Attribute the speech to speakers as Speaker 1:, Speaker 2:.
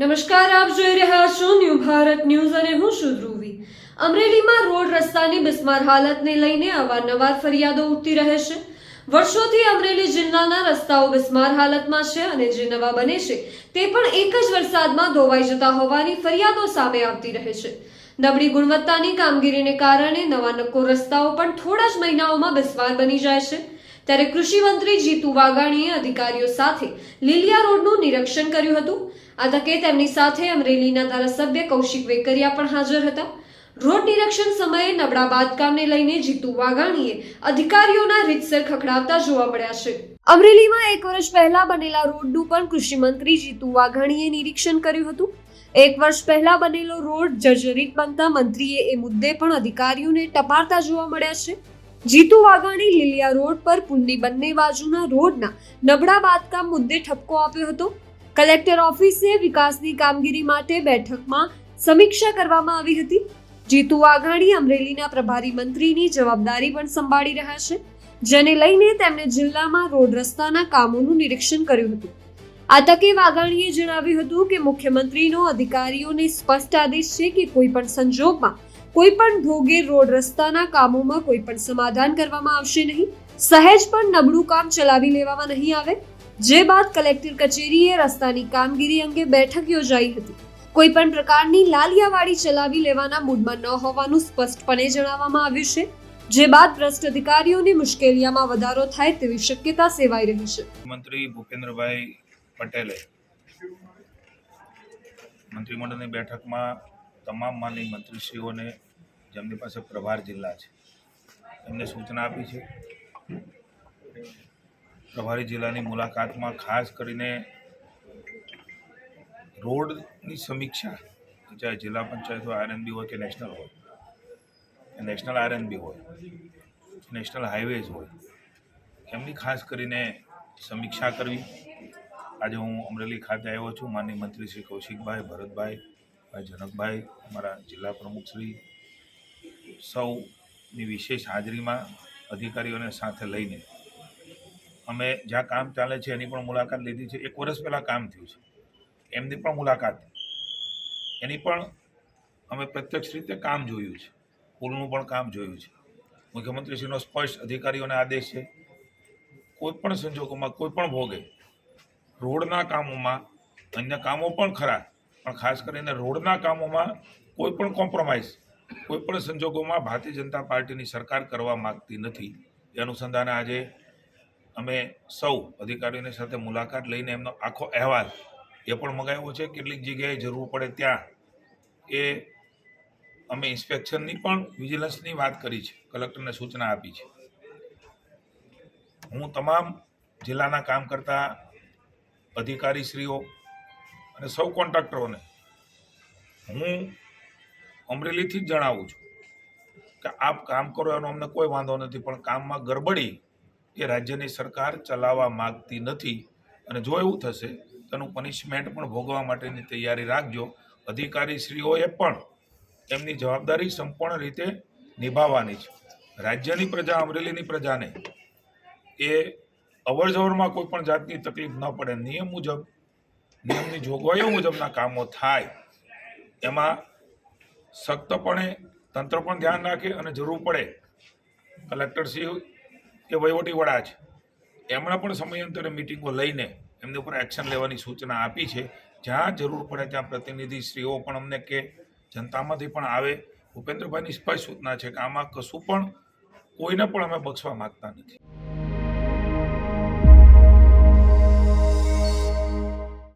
Speaker 1: નમસ્કાર, આપ જોઈ રહ્યા છો ન્યૂ ભારત ન્યૂઝ અને હું છું ધ્રુવી. અમરેલીમાં રોડ રસ્તાની બિસ્માર હાલતને લઈને અવારનવાર ફરિયાદો ઉઠતી રહે છે. વર્ષોથી અમરેલી જિલ્લાના રસ્તાઓ બિસ્માર હાલતમાં છે અને જે નવા બને છે, તે પણ એક જ વરસાદમાં ધોવાઈ જતા હોવાની ફરિયાદો સામે આવતી રહે છે. નબળી ગુણવત્તાની કામગીરીને કારણે નવા નક્કો રસ્તાઓ પણ થોડા જ મહિનાઓમાં બિસ્માર બની જાય છે. ત્યારે કૃષિ મંત્રી જીતુ વાઘાણીએ અધિકારીઓ સાથે લીલિયા રોડનું નિરીક્ષણ કર્યું હતું. આ તકે તેમની સાથે અમરેલીના ધારાસભ્ય કૌશિક વેકરિયા પણ હાજર હતા. રોડ નિરીક્ષણ સમયે નબળા બાંધકામને લઈને જીતુ વાઘાણીએ અધિકારીઓના રીતસર ખખડાવતા જોવા મળ્યા છે. અમરેલીમાં એક વર્ષ પહેલા બનેલા રોડનું પણ કૃષિ મંત્રી જીતુ વાઘાણીએ નિરીક્ષણ કર્યું હતું. એક વર્ષ પહેલા બનેલો રોડ જર્જરિત બનતા મંત્રીએ એ મુદ્દે પણ અધિકારીઓને ટપારતા જોવા મળ્યા છે. જીતુ વાઘાણી લીલિયા રોડ પર પુલની બંને બાજુના રોડના નબળા બાંધકામ મુદ્દે ઠપકો આપ્યો હતો. કલેક્ટર ઓફિસે વિકાસની કામગીરી માટે બેઠકમાં સમીક્ષા કરવામાં આવી હતી. જીતુ વાઘાણી અમરેલીના પ્રભારી મંત્રીની જવાબદારી પણ સંભાળી રહ્યા છે, જેને લઈને તેમણે જિલ્લામાં રોડ રસ્તાના કામોનું નિરીક્ષણ કર્યું હતું. આ તકે વાઘાણીએ જણાવ્યું હતું કે મુખ્યમંત્રીનો અધિકારીઓને સ્પષ્ટ આદેશ છે કે કોઈ પણ સંજોગમાં કોઈ પણ ભોગે રોડ રસ્તાના કામોમાં કોઈ પણ સમાધાન કરવામાં આવશે નહીં. સહેજ પણ નબળું કામ ચલાવી લેવામાં નહીં આવે. જે બાદ કલેક્ટર કચેરીએ રસ્તાની કામગીરી અંગે બેઠક યોજાઈ હતી. કોઈ પણ પ્રકારની લાલિયાવાડી ચલાવી લેવાના મૂડમાં ન હોવાનું સ્પષ્ટપણે જણાવવામાં આવ્યું છે. જે બાદ ભ્રષ્ટ અધિકારીઓની મુશ્કેલીઓમાં વધારો થાય તેવી શક્યતા સેવાઈ રહી છે.
Speaker 2: મંત્રી ભૂપેન્દ્રભાઈ પટેલે મંત્રીમંડળની બેઠકમાં તમામ માનની મંત્રીશ્રીઓને જેમની પાસે પ્રભાર જિલ્લા છે, એમને સૂચના આપી છે. પ્રભારી જિલ્લાની મુલાકાતમાં ખાસ કરીને રોડની સમીક્ષા, ચાહે જિલ્લા પંચાયત હોય, આરએનબી હોય કે નેશનલ હોય નેશનલ આરએનબી હોય, નેશનલ હાઈવેઝ હોય, એમની ખાસ કરીને સમીક્ષા કરવી. આજે હું અમરેલી ખાતે આવ્યો છું, માનનીય મંત્રી શ્રી કૌશિકભાઈ ભરતભાઈ ભાઈ જનકભાઈ, અમારા જિલ્લા પ્રમુખશ્રી સૌની વિશેષ હાજરીમાં અધિકારીઓને સાથે લઈને અમે જ્યાં કામ ચાલે છે એની પણ મુલાકાત લીધી છે. એક વર્ષ પહેલાં કામ થયું છે. એમની પણ મુલાકાત. એની પણ અમે પ્રત્યક્ષ રીતે કામ જોયું છે. પુલનું પણ કામ જોયું છે. મુખ્યમંત્રીશ્રીનો સ્પષ્ટ અધિકારીઓને આદેશ છે. કોઈ પણ સંજોગોમાં કોઈપણ ભોગે રોડના કામોમાં અન્ય કામો પણ ખરા. પણ ખાસ કરીને રોડના કામોમાં કોઈ પણ કોમ્પ્રોમાઇઝ, કોઈ પણ સંજોગોમાં ભારતીય જનતા પાર્ટીની સરકાર કરવા માગતી નથી. એ અનુસંધાને આજે અમે સૌ અધિકારીઓની સાથે મુલાકાત લઈને એમનો આખો અહેવાલ એ પણ મગાવ્યો છે. કેટલીક જગ્યાએ જરૂર પડે ત્યાં એ અમે ઇન્સ્પેક્શનની પણ વિજિલન્સની વાત કરી છે, કલેક્ટરને સૂચના આપી છે. હું તમામ જિલ્લાના કામ કરતા અધિકારીશ્રીઓ અને સૌ કોન્ટ્રાક્ટરોને હું અમરેલીથી જ જણાવું છું કે આપ કામ કરો એનો અમને કોઈ વાંધો નથી, પણ કામમાં ગરબડી એ રાજ્યની સરકાર ચલાવવા માગતી નથી. અને જો એવું થશે, તેનું પનિશમેન્ટ પણ ભોગવવા માટેની તૈયારી રાખજો. અધિકારીશ્રીઓએ પણ એમની જવાબદારી સંપૂર્ણ રીતે નિભાવવાની છે. રાજ્યની પ્રજા, અમરેલીની પ્રજાને એ અવરજવરમાં કોઈ પણ જાતની તકલીફ ન પડે. નિયમ મુજબ નિયમની જોગવાઈઓ મુજબના કામો થાય, એમાં સખ્તપણે તંત્ર પણ ધ્યાન રાખે અને જરૂર પડે. કલેક્ટરશ્રી કે વહીવટી વડા છે એમણે પણ સમયાંતરે મિટિંગો લઈને એમની ઉપર એક્શન લેવાની સૂચના આપી છે. જ્યાં જરૂર પડે ત્યાં પ્રતિનિધિશ્રીઓ પણ અમને કે, જનતામાંથી પણ આવે. ભૂપેન્દ્રભાઈની સ્પષ્ટ સૂચના છે કે આમાં કશું પણ કોઈને પણ અમે બક્ષવા માગતા નથી.